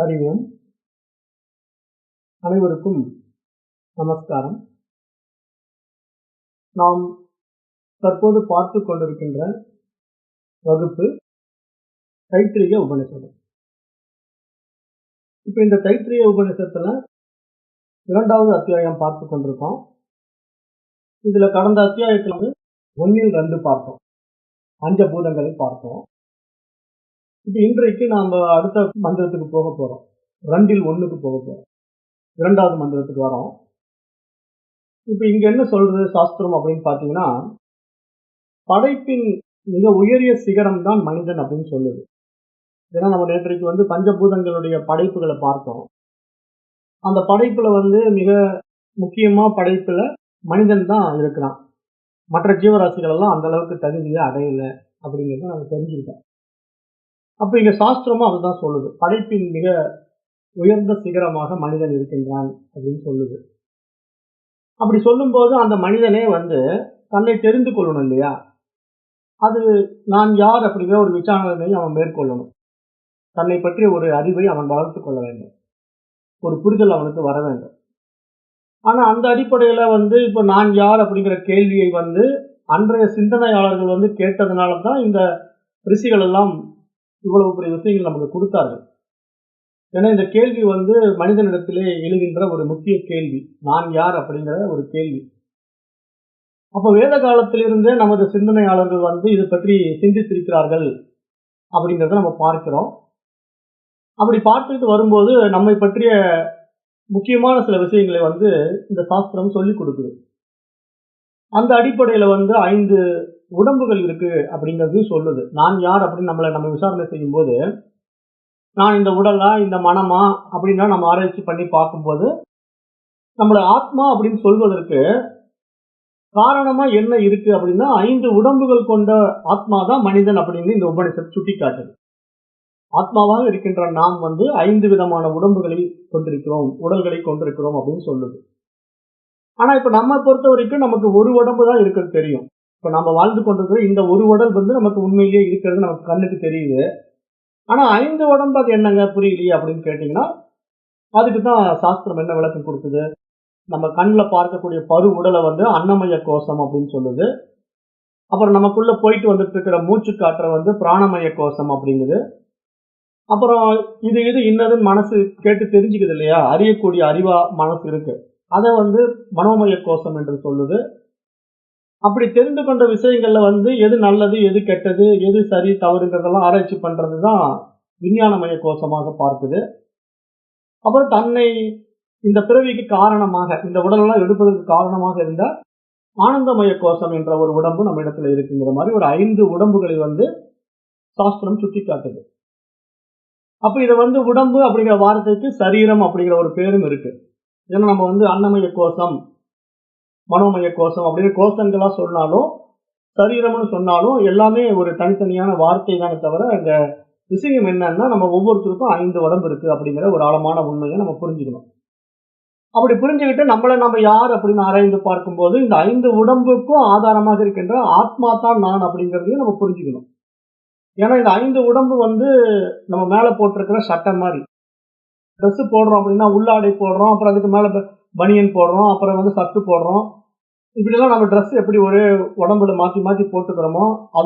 ஹரி ஓம் அனைவருக்கும் நமஸ்காரம். நாம் தற்போது பார்த்து கொண்டிருக்கின்ற வகுப்பு தைத்திரிய உபனிஷதம் இப்போ இந்த தைத்திரிய உபனிஷத்துல இரண்டாவது அத்தியாயம் பார்த்து கொண்டிருக்கோம். இதுல கடந்த அத்தியாயத்துல வந்து ஒன்னில் ரெண்டு பார்த்தோம். பஞ்சபூதங்களை பார்த்தோம். இப்போ இன்றைக்கு நாம் அடுத்த மந்திரத்துக்கு போக போறோம். ரெண்டில் ஒண்ணுக்கு போக போறோம். இரண்டாவது மந்திரத்துக்கு வரோம். இப்போ இங்க என்ன சொல்றது சாஸ்திரம் அப்படின்னு பார்த்தீங்கன்னா படைப்பின் மிக உயரிய சிகரம் தான் மனிதன் அப்படின்னு சொல்லுது. ஏன்னா நம்ம நேற்றைக்கு வந்து பஞ்சபூதங்களுடைய படைப்புகளை பார்த்தோம். அந்த படைப்புல வந்து மிக முக்கியமா படைப்புல மனிதன் தான் இருக்கிறான். மற்ற ஜீவராசிகள் எல்லாம் அந்த அளவுக்கு தகுதியை அடையல அப்படிங்கிறத நம்ம தெரிஞ்சுக்கிட்டோம். அப்போ இங்கே சாஸ்திரமும் அதுதான் சொல்லுது. படைப்பின் மிக உயர்ந்த சிகரமாக மனிதன் இருக்கின்றான் அப்படின்னு சொல்லுது. அப்படி சொல்லும்போது அந்த மனிதனே வந்து தன்னை தெரிந்து கொள்ளணும் இல்லையா? அது நான் யார் அப்படிங்கிற ஒரு விசாரணையை அவன் மேற்கொள்ளணும். தன்னை பற்றிய ஒரு அறிவை அவன் வளர்த்து கொள்ள வேண்டும். ஒரு புரிதல் அவனுக்கு வர வேண்டும். ஆனால் அந்த அடிப்படையில் வந்து இப்போ நான் யார் அப்படிங்கிற கேள்வியை வந்து அன்றைய சிந்தனையாளர்கள் வந்து கேட்டதுனால தான் இந்த ரிஷிகள் எல்லாம் இவ்வளவு பெரிய விஷயங்கள் நமக்கு கொடுத்தார்கள். ஏன்னா இந்த கேள்வி வந்து மனிதனிடத்திலே எழுகின்ற ஒரு முக்கிய கேள்வி. நான் யார் அப்படிங்கிற ஒரு கேள்வி. அப்போ வேத காலத்திலிருந்தே நமது சிந்தனையாளர்கள் வந்து இது பற்றி சிந்தித்திருக்கிறார்கள் அப்படிங்கிறத நம்ம பார்க்கிறோம். அப்படி பார்த்துட்டு வரும்போது நம்மை பற்றிய முக்கியமான சில விஷயங்களை வந்து இந்த சாஸ்திரம் சொல்லிக் கொடுக்குது. அந்த அடிப்படையில் வந்து ஐந்து உடம்புகள் இருக்கு அப்படிங்கிறதையும் சொல்லுது. நான் யார் அப்படின்னு நம்மளை நம்ம விசாரணை செய்யும் போது நான் இந்த உடலா இந்த மனமா அப்படின்னா நம்ம ஆராய்ச்சி பண்ணி பார்க்கும்போது நம்மளை ஆத்மா அப்படின்னு சொல்வதற்கு காரணமா என்ன இருக்கு அப்படின்னா ஐந்து உடம்புகள் கொண்ட ஆத்மா தான் மனிதன் அப்படின்னு இந்த உபனிஷத் சுட்டி காட்டுது ஆத்மாவாக இருக்கின்ற நாம் வந்து ஐந்து விதமான உடம்புகளை கொண்டிருக்கிறோம் உடல்களை கொண்டிருக்கிறோம் அப்படின்னு சொல்லுது. ஆனா இப்ப நம்ம பொறுத்த வரைக்கும் நமக்கு ஒரு உடம்பு தான் இருக்கிறது தெரியும். இப்போ நம்ம வாழ்ந்து கொண்டிருக்கிற இந்த ஒரு உடல் வந்து நமக்கு உண்மையிலேயே இருக்கிறது நமக்கு கண்ணுக்கு தெரியுது. ஆனால் ஐந்து உடம்பு அது என்னங்க? புரியலையே அப்படின்னு கேட்டிங்கன்னா அதுக்கு தான் சாஸ்திரம் என்ன விளக்கம் கொடுக்குது? நம்ம கண்ணில் பார்க்கக்கூடிய பரு உடலை வந்து அன்னமய கோஷம் அப்படின்னு சொல்லுது. அப்புறம் நமக்குள்ளே போயிட்டு வந்துட்டு இருக்கிற மூச்சு காற்றை வந்து பிராணமய கோஷம் அப்படிங்குது. அப்புறம் இது இது இன்னதுன்னு மனசு கேட்டு தெரிஞ்சுக்குது இல்லையா? அறியக்கூடிய அறிவா மனசு இருக்கு. அதை வந்து மனோமய கோஷம் என்று சொல்லுது. அப்படி தெரிந்து கொண்ட விஷயங்கள்ல வந்து எது நல்லது எது கெட்டது எது சரி தவறுங்கிறதெல்லாம் ஆராய்ச்சி பண்றது தான் விஞ்ஞானமய கோஷமாக பார்க்குது. அப்புறம் தன்னை இந்த பிறவிக்கு காரணமாக இந்த உடலெல்லாம் எடுப்பதற்கு காரணமாக இருந்த ஆனந்தமய கோஷம் என்ற ஒரு உடம்பு நம்ம இடத்துல இருக்குங்கிற மாதிரி ஒரு ஐந்து உடம்புகளை வந்து சாஸ்திரம் சுட்டி காட்டுது அப்ப இதை வந்து உடம்பு அப்படிங்கிற வார்த்தைக்கு சரீரம் அப்படிங்கிற ஒரு பேரும் இருக்கு. ஏன்னா நம்ம வந்து அன்னமய கோஷம் மனோமய கோஷம். அப்படின்னு கோஷங்களாக சொன்னாலும் சரீரம்னு சொன்னாலும் எல்லாமே ஒரு தனித்தனியான வார்த்தை தானே தவிர இந்த விஷயம் என்னன்னா நம்ம ஒவ்வொருத்தருக்கும் ஐந்து உடம்பு இருக்கு அப்படிங்கிற ஒரு ஆழமான உண்மையை நம்ம புரிஞ்சுக்கணும். அப்படி புரிஞ்சுக்கிட்டு நம்மளை நம்ம யார் அப்படின்னு ஆராய்ந்து பார்க்கும்போது இந்த ஐந்து உடம்புக்கும் ஆதாரமாக இருக்கின்ற ஆத்மா தான் நான் அப்படிங்கிறதையும் நம்ம புரிஞ்சுக்கணும். ஏன்னா இந்த ஐந்து உடம்பு வந்து நம்ம மேலே போட்டிருக்கிற சட்டம் மாதிரி. ட்ரெஸ்ஸு போடுறோம் அப்படின்னா உள்ளாடை போடுறோம் அப்புறம் அதுக்கு மேலே பனியன் போடுறோம் அப்புறம் வந்து சத்து போடுறோம். இப்படிலாம் நம்ம ட்ரெஸ் எப்படி ஒரு உடம்புல மாற்றி மாற்றி போட்டுக்கிறோமோ அது